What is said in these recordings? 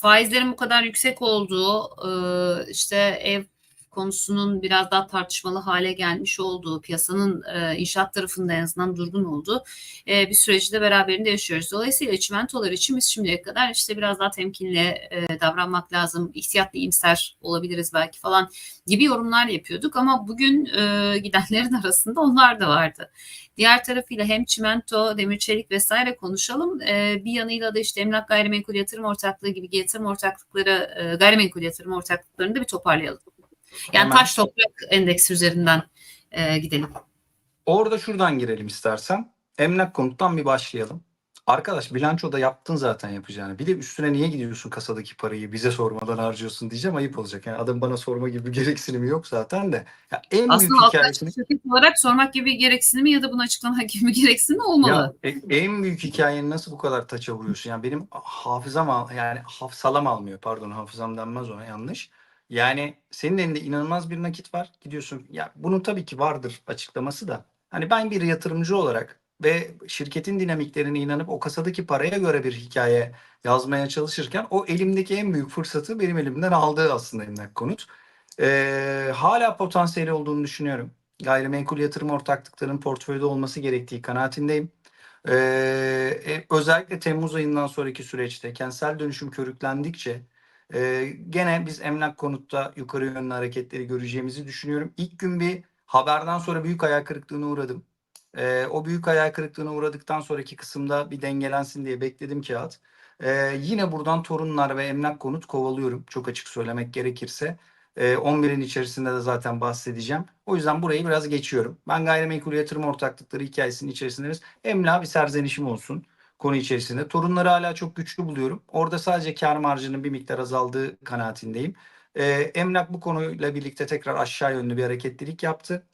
faizlerin bu kadar yüksek olduğu, işte ev konusunun biraz daha tartışmalı hale gelmiş olduğu, piyasanın e, inşaat tarafında en azından durgun olduğu e, bir süreci de beraberinde yaşıyoruz. Dolayısıyla çimentolar için biz şimdiye kadar işte biraz daha temkinli e, davranmak lazım, ihtiyatlı iyimser olabiliriz belki falan gibi yorumlar yapıyorduk ama bugün e, gidenlerin arasında onlar da vardı. Diğer tarafıyla hem çimento, demir çelik vesaire konuşalım. E, bir yanıyla da işte emlak gayrimenkul yatırım ortaklığı gibi yatırım ortaklıkları, e, gayrimenkul yatırım ortaklıklarını da bir toparlayalım. Yani Hemen. taş toprak endeksi üzerinden e, gidelim. Orada şuradan girelim istersen. Emlak konuttan bir başlayalım. Arkadaş bilançoda yaptın zaten yapacağını. Bir de üstüne niye gidiyorsun kasadaki parayı bize sormadan harcıyorsun diyeceğim ayıp olacak. Yani adam bana sorma gibi bir gereksinimi yok zaten de. Ya en büyük Aslında altı hikayesini şirket olarak sormak gibi bir gereksinimi ya da bunu açıklamak gibi bir gereksinimi olmalı. Ya, e- en büyük hikayeni nasıl bu kadar taça vuruyorsun? Yani benim hafızam al, yani hafsalam almıyor. Pardon hafızam denmez ona yanlış. Yani senin elinde inanılmaz bir nakit var. Gidiyorsun ya bunun tabii ki vardır açıklaması da. Hani ben bir yatırımcı olarak ve şirketin dinamiklerine inanıp o kasadaki paraya göre bir hikaye yazmaya çalışırken o elimdeki en büyük fırsatı benim elimden aldığı aslında emlak konut. Ee, hala potansiyeli olduğunu düşünüyorum. Gayrimenkul yatırım ortaklıklarının portföyde olması gerektiği kanaatindeyim. Ee, e, özellikle Temmuz ayından sonraki süreçte kentsel dönüşüm körüklendikçe e, gene biz emlak konutta yukarı yönlü hareketleri göreceğimizi düşünüyorum. İlk gün bir haberden sonra büyük hayal kırıklığına uğradım. Ee, o büyük hayal kırıklığına uğradıktan sonraki kısımda bir dengelensin diye bekledim kağıt. Ee, yine buradan torunlar ve emlak konut kovalıyorum. Çok açık söylemek gerekirse. Ee, 11'in içerisinde de zaten bahsedeceğim. O yüzden burayı biraz geçiyorum. Ben gayrimenkul yatırım ortaklıkları hikayesinin içerisindeyiz. Emlak bir serzenişim olsun konu içerisinde. Torunları hala çok güçlü buluyorum. Orada sadece kar marjının bir miktar azaldığı kanaatindeyim. Ee, emlak bu konuyla birlikte tekrar aşağı yönlü bir hareketlilik yaptı.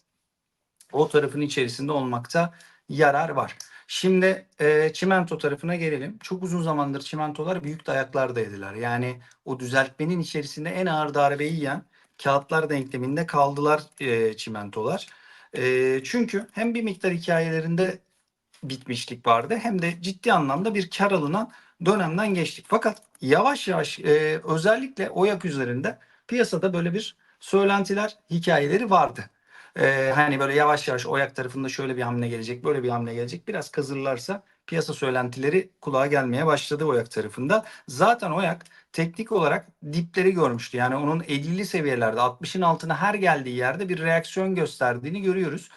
O tarafın içerisinde olmakta yarar var. Şimdi e, çimento tarafına gelelim. Çok uzun zamandır çimentolar büyük dayaklardaydılar. Yani o düzeltmenin içerisinde en ağır darbeyi yiyen kağıtlar denkleminde kaldılar e, çimentolar. E, çünkü hem bir miktar hikayelerinde bitmişlik vardı hem de ciddi anlamda bir kar alınan dönemden geçtik. Fakat yavaş yavaş e, özellikle OYAK üzerinde piyasada böyle bir söylentiler, hikayeleri vardı. E, hani böyle yavaş yavaş OYAK tarafında şöyle bir hamle gelecek, böyle bir hamle gelecek. Biraz kazırlarsa piyasa söylentileri kulağa gelmeye başladı OYAK tarafında. Zaten OYAK teknik olarak dipleri görmüştü. Yani onun 50'li seviyelerde 60'ın altına her geldiği yerde bir reaksiyon gösterdiğini görüyoruz.